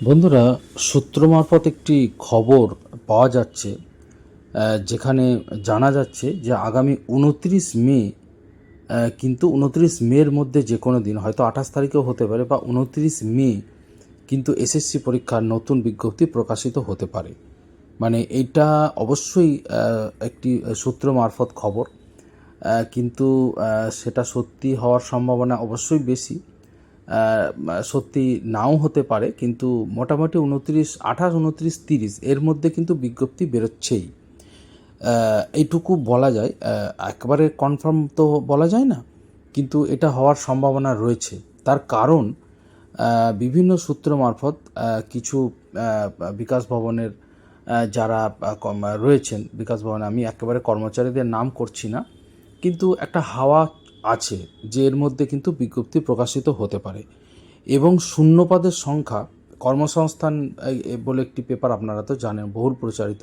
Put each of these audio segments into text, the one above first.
বন্ধুরা সূত্র মারফত একটি খবর পাওয়া যাচ্ছে যেখানে জানা যাচ্ছে যে আগামী উনত্রিশ মে কিন্তু উনত্রিশ মের মধ্যে যে কোনো দিন, হয়তো আঠাশ তারিখেও হতে পারে বা উনত্রিশ মে, কিন্তু এসএসসি পরীক্ষার নতুন বিজ্ঞপ্তি প্রকাশিত হতে পারে। মানে এটা অবশ্যই একটি সূত্র মারফত খবর কিন্তু সেটা সত্যি হওয়ার সম্ভাবনা অবশ্যই বেশি। সত্যি নাও হতে পারে, কিন্তু মোটামুটি উনত্রিশ, আঠাশ, উনত্রিশ, তিরিশ, এর মধ্যে কিন্তু বিজ্ঞপ্তি বেরোচ্ছেই। এইটুকু বলা যায়। একবারে কনফার্ম তো বলা যায় না, কিন্তু এটা হওয়ার সম্ভাবনা রয়েছে। তার কারণ বিভিন্ন সূত্র মারফত কিছু বিকাশ ভবনের যারা রয়েছেন, বিকাশ ভবনে আমি একেবারে কর্মচারীদের নাম করছি না, কিন্তু একটা হাওয়া আছে, যে এর মধ্যে কিন্তু বিজ্ঞপ্তি প্রকাশিত হতে পারে। এবং শূন্যপদের সংখ্যা কর্মসংস্থান বলে একটি পেপার আপনারা তো জানেন, বহুল প্রচারিত।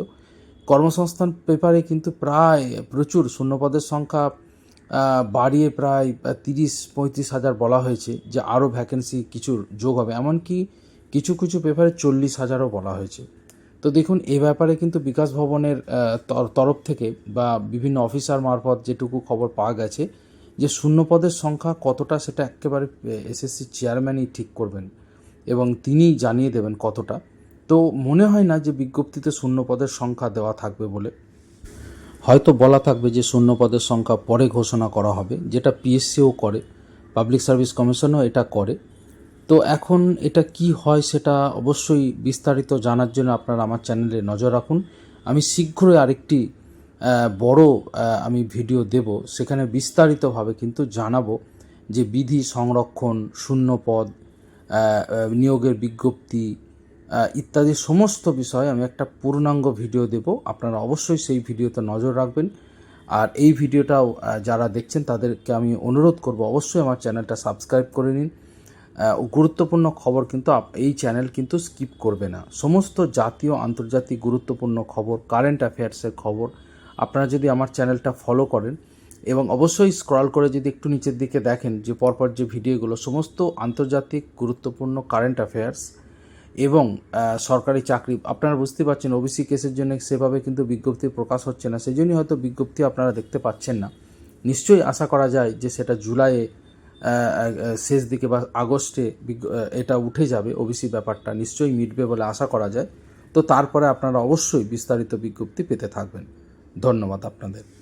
কর্মসংস্থান পেপারে কিন্তু প্রায় প্রচুর শূন্যপদের সংখ্যা বাড়িয়ে প্রায় তিরিশ, পঁয়ত্রিশ হাজার বলা হয়েছে যে আরও ভ্যাকেন্সি কিছু যোগ হবে। এমনকি কিছু কিছু পেপারে চল্লিশ হাজারও বলা হয়েছে। তো দেখুন, এ ব্যাপারে কিন্তু বিকাশ ভবনের তরফ থেকে বা বিভিন্ন অফিসার মারফত যেটুকু খবর পাওয়া গেছে যে শূন্যপদের সংখ্যা কতটা সেটা একেবারে এসএসসি চেয়ারম্যানই ঠিক করবেন এবং তিনিই জানিয়ে দেবেন কতটা। তো মনে হয় না যে বিজ্ঞপ্তিতে শূন্যপদের সংখ্যা দেওয়া থাকবে বলে। হয়তো বলা থাকবে যে শূন্যপদের সংখ্যা পরে ঘোষণা করা হবে, যেটা পিএসসিও করে পাবলিক সার্ভিস কমিশনও এটা করে। তো এখন এটা কি হয় সেটা অবশ্যই বিস্তারিত জানার জন্য আপনারা আমার চ্যানেলে নজর রাখুন। আমি শীঘ্রই আরেকটি বড় আমি ভিডিও দেব। সেখানে বিস্তারিতভাবে কিন্তু জানাব যে বিধি সংরক্ষণ, শূন্যপদ নিয়োগের বিজ্ঞপ্তি ইত্যাদি সমস্ত বিষয়ে আমি একটা পূর্ণাঙ্গ ভিডিও দেব। আপনারা অবশ্যই সেই ভিডিওতে নজর রাখবেন। আর এই ভিডিওটাও যারা দেখছেন, তাদেরকে আমি অনুরোধ করব, অবশ্যই আমার চ্যানেলটা সাবস্ক্রাইব করে নিন। গুরুত্বপূর্ণ খবর কিন্তু এই চ্যানেল কিন্তু স্কিপ করবে না। সমস্ত জাতীয়, আন্তর্জাতিক গুরুত্বপূর্ণ খবর কারেন্ট অ্যাফেয়ার্সের খবর আপনারা যদি আমার চ্যানেলটা ফলো করেন এবং অবশ্যই স্ক্রল করে যদি একটু নিচের দিকে দেখেন যে পরপর যে ভিডিওগুলো, সমস্ত আন্তর্জাতিক গুরুত্বপূর্ণ কারেন্ট অ্যাফেয়ার্স এবং সরকারি চাকরি, আপনারা বুঝতে পারছেন ওবিসি কেসের জন্য সেভাবে কিন্তু বিজ্ঞপ্তি প্রকাশ হচ্ছে না। সেই জন্যই হয়তো বিজ্ঞপ্তি আপনারা দেখতে পাচ্ছেন না। নিশ্চয়ই আশা করা যায় যে সেটা জুলাইয়ে শেষ দিকে বা আগস্টে এটা উঠে যাবে ওবিসি ব্যাপারটা। নিশ্চয়ই মিটবে বলে আশা করা যায়। তো তারপরে আপনারা অবশ্যই বিস্তারিত বিজ্ঞপ্তি পেতে থাকবেন। ধন্যবাদ আপনাদের।